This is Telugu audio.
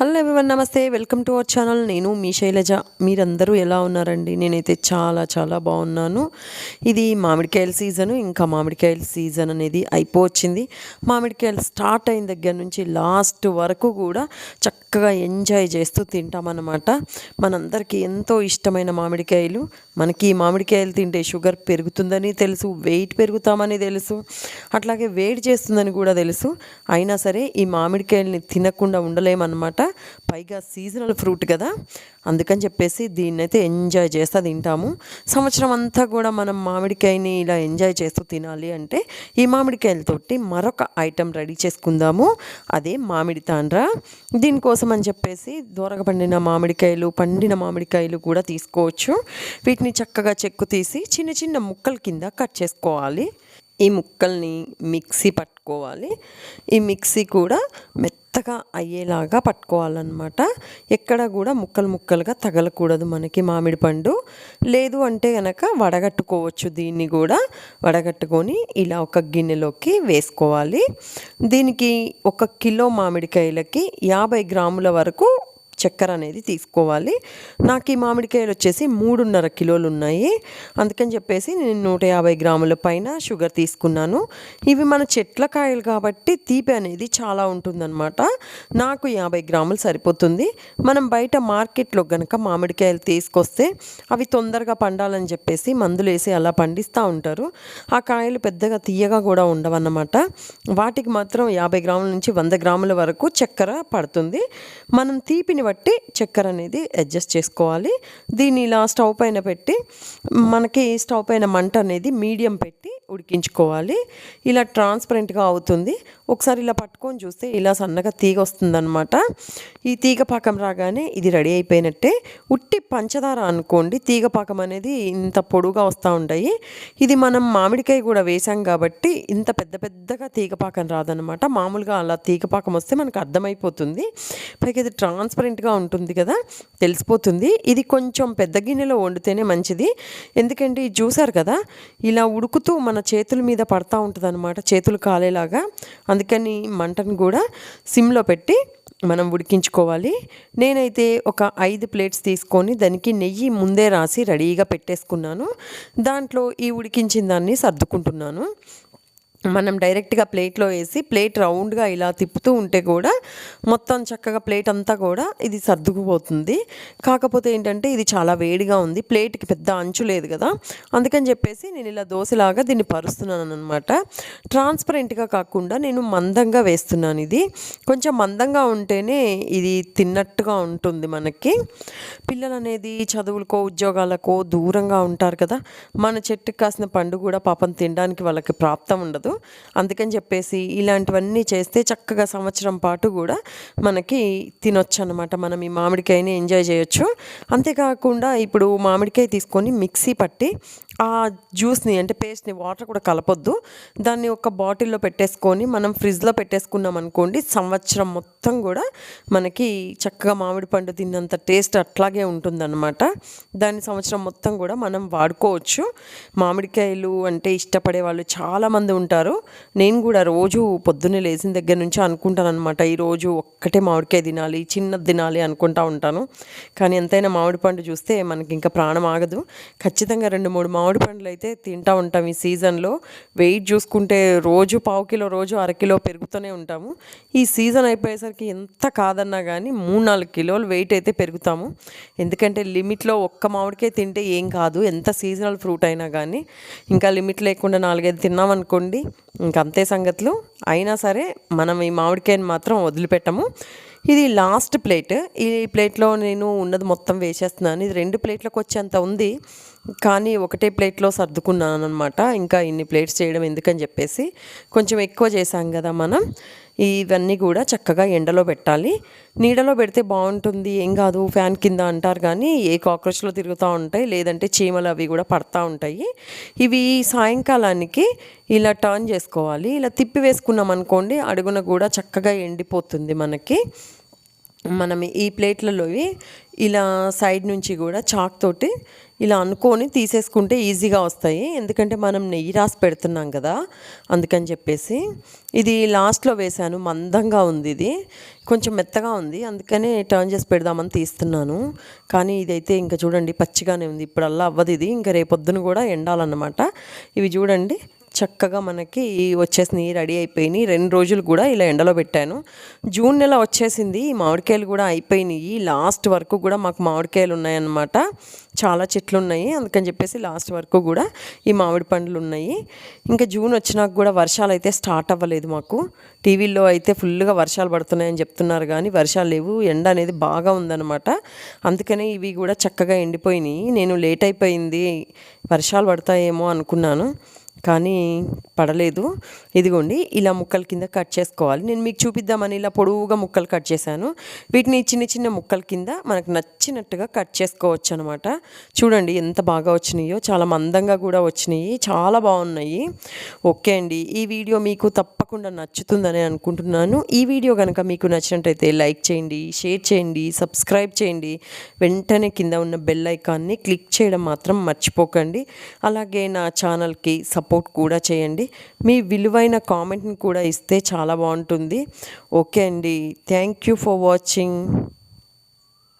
హలో ఎవరివన్ నమస్తే. వెల్కమ్ టు అవర్ ఛానల్ నేను మీ శైలజ. మీరందరూ ఎలా ఉన్నారండి? నేనైతే చాలా చాలా బాగున్నాను. ఇది మామిడికాయల సీజను. ఇంకా మామిడికాయల సీజన్ అనేది అయిపోవచ్చింది. మామిడికాయలు స్టార్ట్ అయిన దగ్గర నుంచి లాస్ట్ వరకు కూడా చక్కగా ఎంజాయ్ చేస్తూ తింటామన్నమాట. మనందరికీ ఎంతో ఇష్టమైన మామిడికాయలు. మనకి మామిడికాయలు తింటే షుగర్ పెరుగుతుందని తెలుసు వెయిట్ పెరుగుతామని తెలుసు అట్లాగే వేడి చేస్తుందని కూడా తెలుసు. అయినా సరే ఈ మామిడికాయల్ని తినకుండా ఉండలేమన్నమాట. పైగా సీజనల్ ఫ్రూట్ కదా. అందుకని చెప్పేసి దీన్ని అయితే ఎంజాయ్ చేస్తూ తింటాము. సంవత్సరం అంతా కూడా మనం మామిడికాయని ఇలా ఎంజాయ్ చేస్తూ తినాలి అంటే ఈ మామిడికాయలతోటి మరొక ఐటెం రెడీ చేసుకుందాము. అదే మామిడి తాండ్ర. దీనికోసం అని చెప్పేసి దూరగా పండిన మామిడికాయలు పండిన మామిడికాయలు కూడా తీసుకోవచ్చు. వీటిని చక్కగా చెక్కు తీసి చిన్న చిన్న ముక్కల కింద కట్ చేసుకోవాలి. ఈ ముక్కల్ని మిక్సీ పట్టుకోవాలి. ఈ మిక్సీ కూడా మెత్తగా అయ్యేలాగా పట్టుకోవాలన్నమాట. ఎక్కడ కూడా ముక్కలు ముక్కలుగా తగలకూడదు మనకి మామిడి పండు. లేదు అంటే కనుక వడగట్టుకోవచ్చు దీన్ని కూడా. వడగట్టుకొని ఇలా ఒక గిన్నెలోకి వేసుకోవాలి. దీనికి ఒక కిలో మామిడికాయలకి యాభై గ్రాముల వరకు చక్కెర అనేది తీసుకోవాలి. నాకు ఈ మామిడికాయలు వచ్చేసి మూడున్నర కిలోలు ఉన్నాయి అందుకని చెప్పేసి నేను నూట యాభై గ్రాముల పైన షుగర్ తీసుకున్నాను. ఇవి మన చెట్ల కాయలు కాబట్టి తీపి అనేది చాలా ఉంటుందన్నమాట. నాకు యాభై గ్రాములు సరిపోతుంది. మనం బయట మార్కెట్లో గనక మామిడికాయలు తీసుకొస్తే అవి తొందరగా పండాలని చెప్పేసి మందులు వేసి అలా పండిస్తూ ఉంటారు. ఆ కాయలు పెద్దగా తీయగా కూడా ఉండవన్నమాట. వాటికి మాత్రం యాభై గ్రాముల నుంచి వంద గ్రాముల వరకు చక్కెర పడుతుంది. మనం తీపిని బట్టి చక్కెర అనేది అడ్జస్ట్ చేసుకోవాలి. దీన్ని ఇలా స్టవ్ పైన పెట్టి మనకి స్టవ్ పైన మంట అనేది మీడియం పెట్టి ఉడికించుకోవాలి. ఇలా ట్రాన్స్పరెంట్గా అవుతుంది. ఒకసారి ఇలా పట్టుకొని చూస్తే ఇలా సన్నగా తీగ వస్తుందన్నమాట. ఈ తీగ పాకం రాగానే ఇది రెడీ అయిపోయినట్టే. ఉట్టి పంచదార అనుకోండి తీగ పాకం అనేది ఇంత పొడుగా వస్తూ ఉంటాయి. ఇది మనం మామిడికాయ కూడా వేసాం కాబట్టి ఇంత పెద్ద పెద్దగా తీగ పాకం రాదనమాట మామూలుగా అలా తీగ పాకం వస్తే మనకు అర్థమైపోతుంది. పైకి ఇది ట్రాన్స్పరెంట్గా ఉంటుంది కదా తెలిసిపోతుంది. ఇది కొంచెం పెద్ద గిన్నెలో వండితేనే మంచిది. ఎందుకంటే ఇది చూసారు కదా ఇలా ఉడుకుతూ మన చేతుల మీద పడతా ఉంటుంది అనమాట చేతులు కాలేలాగా. అందుకని మంటను కూడా సిమ్లో పెట్టి మనం ఉడికించుకోవాలి. నేనైతే ఒక ఐదు ప్లేట్స్ తీసుకొని దానికి నెయ్యి ముందే రాసి రెడీగా పెట్టేసుకున్నాను. దాంట్లో ఈ ఉడికించిన దాన్ని సర్దుకుంటున్నాను. మనం డైరెక్ట్గా ప్లేట్లో వేసి ప్లేట్ రౌండ్గా ఇలా తిప్పుతూ ఉంటే కూడా మొత్తం చక్కగా ప్లేట్ అంతా కూడా ఇది సర్దుకుపోతుంది. కాకపోతే ఏంటంటే ఇది చాలా వేడిగా ఉంది. ప్లేట్కి పెద్ద అంచు లేదు కదా. అందుకని చెప్పేసి నేను ఇలా దోశలాగా దీన్ని పరుస్తున్నాను అనమాట ట్రాన్స్పరెంట్గా కాకుండా నేను మందంగా వేస్తున్నాను ఇది. కొంచెం మందంగా ఉంటేనే ఇది తిన్నట్టుగా ఉంటుంది మనకి. పిల్లలు అనేది చదువులకో ఉద్యోగాలకో దూరంగా ఉంటారు కదా. మన చెట్టుకి కాసిన పండు కూడా పాపం తినడానికి వాళ్ళకి ప్రాప్తం ఉండదు. అందుకని చెప్పేసి ఇలాంటివన్నీ చేస్తే చక్కగా సంవత్సరం పాటు కూడా మనకి తినొచ్చు అనమాట మనం ఈ మామిడికాయని ఎంజాయ్ చేయొచ్చు. అంతేకాకుండా ఇప్పుడు మామిడికాయ తీసుకొని మిక్సీ పట్టి ఆ జ్యూస్ని అంటే పేస్ట్ని వాటర్ కూడా కలపొద్దు. దాన్ని ఒక బాటిల్లో పెట్టేసుకొని మనం ఫ్రిడ్జ్లో పెట్టేసుకున్నాం అనుకోండి సంవత్సరం మొత్తం కూడా మనకి చక్కగా మామిడి పండు తిన్నంత టేస్ట్ అట్లాగే ఉంటుందన్నమాట. దాన్ని సంవత్సరం మొత్తం కూడా మనం వాడుకోవచ్చు. మామిడికాయలు అంటే ఇష్టపడే వాళ్ళు చాలామంది ఉంటారు. నేను కూడా రోజు పొద్దున్నే లేచిన దగ్గర నుంచి అనుకుంటాను అనమాట ఈరోజు ఒక్కటే మామిడికాయ తినాలి చిన్నది తినాలి అనుకుంటా ఉంటాను. కానీ ఎంతైనా మామిడి పండు చూస్తే మనకి ఇంకా ప్రాణం ఆగదు. ఖచ్చితంగా రెండు మూడు మామిడి పండ్లు అయితే తింటూ ఉంటాం ఈ సీజన్లో. వెయిట్ చూసుకుంటే రోజు పావు కిలో రోజు అరకిలో పెరుగుతూనే ఉంటాము. ఈ సీజన్ అయిపోయేసరికి ఎంత కాదన్నా కానీ మూడు నాలుగు కిలోలు వెయిట్ అయితే పెరుగుతాము. ఎందుకంటే లిమిట్లో ఒక్క మామిడికాయ తింటే ఏం కాదు. ఎంత సీజనల్ ఫ్రూట్ అయినా కానీ ఇంకా లిమిట్ లేకుండా నాలుగైదు తిన్నామనుకోండి ఇంక అంతే సంగతులు. అయినా సరే మనం ఈ మామిడికాయని మాత్రం వదిలిపెట్టము. ఇది లాస్ట్ ప్లేట్. ఈ ప్లేట్లో నేను ఉన్నది మొత్తం వేసేస్తున్నాను. ఇది రెండు ప్లేట్లకు వచ్చేంత ఉంది. కానీ ఒకటే ప్లేట్లో సర్దుకున్నాను అనమాట ఇంకా ఇన్ని ప్లేట్స్ చేయడం ఎందుకని చెప్పేసి కొంచెం ఎక్కువ చేసాం కదా మనం. ఇవన్నీ కూడా చక్కగా ఎండలో పెట్టాలి. నీడలో పెడితే బాగుంటుంది. ఏం కాదు ఫ్యాన్ కింద అంటారు కానీ ఏ కాక్రోచ్లో తిరుగుతూ ఉంటాయి లేదంటే చీమలు అవి కూడా పడతా ఉంటాయి. ఇవి సాయంకాలానికి ఇలా టర్న్ చేసుకోవాలి. ఇలా తిప్పి వేసుకున్నాం అనుకోండి అడుగున కూడా చక్కగా ఎండిపోతుంది మనకి. మనం ఈ ప్లేట్లలోవి ఇలా సైడ్ నుంచి కూడా చాక్ తోటి ఇలా అనుకొని తీసేసుకుంటే ఈజీగా వస్తాయి. ఎందుకంటే మనం నెయ్యి రాసి పెడుతున్నాం కదా అందుకని చెప్పేసి. ఇది లాస్ట్లో వేశాను మందంగా ఉంది ఇది. కొంచెం మెత్తగా ఉంది అందుకనే టర్న్ చేసి పెడదామని తీస్తున్నాను. కానీ ఇదైతే ఇంకా చూడండి పచ్చిగానే ఉంది. ఇప్పుడల్లా అవ్వదు ఇది. ఇంకా రేపొద్దున కూడా ఎండాలన్నమాట. ఇవి చూడండి చక్కగా మనకి వచ్చేసినాయి రెడీ అయిపోయినాయి. రెండు రోజులు కూడా ఇలా ఎండలో పెట్టాను. జూన్ నెల వచ్చేసింది. ఈ మామిడికాయలు కూడా అయిపోయినాయి. లాస్ట్ వరకు కూడా మాకు మామిడికాయలు ఉన్నాయన్నమాట. చాలా చెట్లు ఉన్నాయి. అందుకని చెప్పేసి లాస్ట్ వరకు కూడా ఈ మామిడి పండ్లు ఉన్నాయి. ఇంకా జూన్ వచ్చినాక కూడా వర్షాలు అయితే స్టార్ట్ అవ్వలేదు మాకు. టీవీల్లో అయితే ఫుల్గా వర్షాలు పడుతున్నాయని చెప్తున్నారు కానీ వర్షాలు లేవు. ఎండ అనేది బాగా ఉందన్నమాట. అందుకనే ఇవి కూడా చక్కగా ఎండిపోయినాయి. నేను లేట్ అయిపోయింది. వర్షాలు పడతాయేమో అనుకున్నాను. కానీ పడలేదు. ఇదిగోండి ఇలా ముక్కల కింద కట్ చేసుకోవాలి. నేను మీకు చూపిద్దామని ఇలా పొడవుగా ముక్కలు కట్ చేశాను. వీటిని చిన్న చిన్న ముక్కల కింద మనకు నచ్చినట్టుగా కట్ చేసుకోవచ్చు అనమాట చూడండి ఎంత బాగా వచ్చినాయో చాలా మందంగా కూడా వచ్చినాయి. చాలా బాగున్నాయి. ఓకే అండి. ఈ వీడియో మీకు తప్పకుండా నచ్చుతుందని అనుకుంటున్నాను. ఈ వీడియో కనుక మీకు నచ్చినట్టయితే లైక్ చేయండి షేర్ చేయండి సబ్స్క్రైబ్ చేయండి. వెంటనే కింద ఉన్న బెల్ ఐకాన్ని క్లిక్ చేయడం మాత్రం మర్చిపోకండి. అలాగే నా ఛానల్కి సపోర్ట్ కూడా చేయండి. మీ విలువైన కామెంట్ని కూడా ఇస్తే చాలా బాగుంటుంది. ఓకే అండి. Thank you for watching.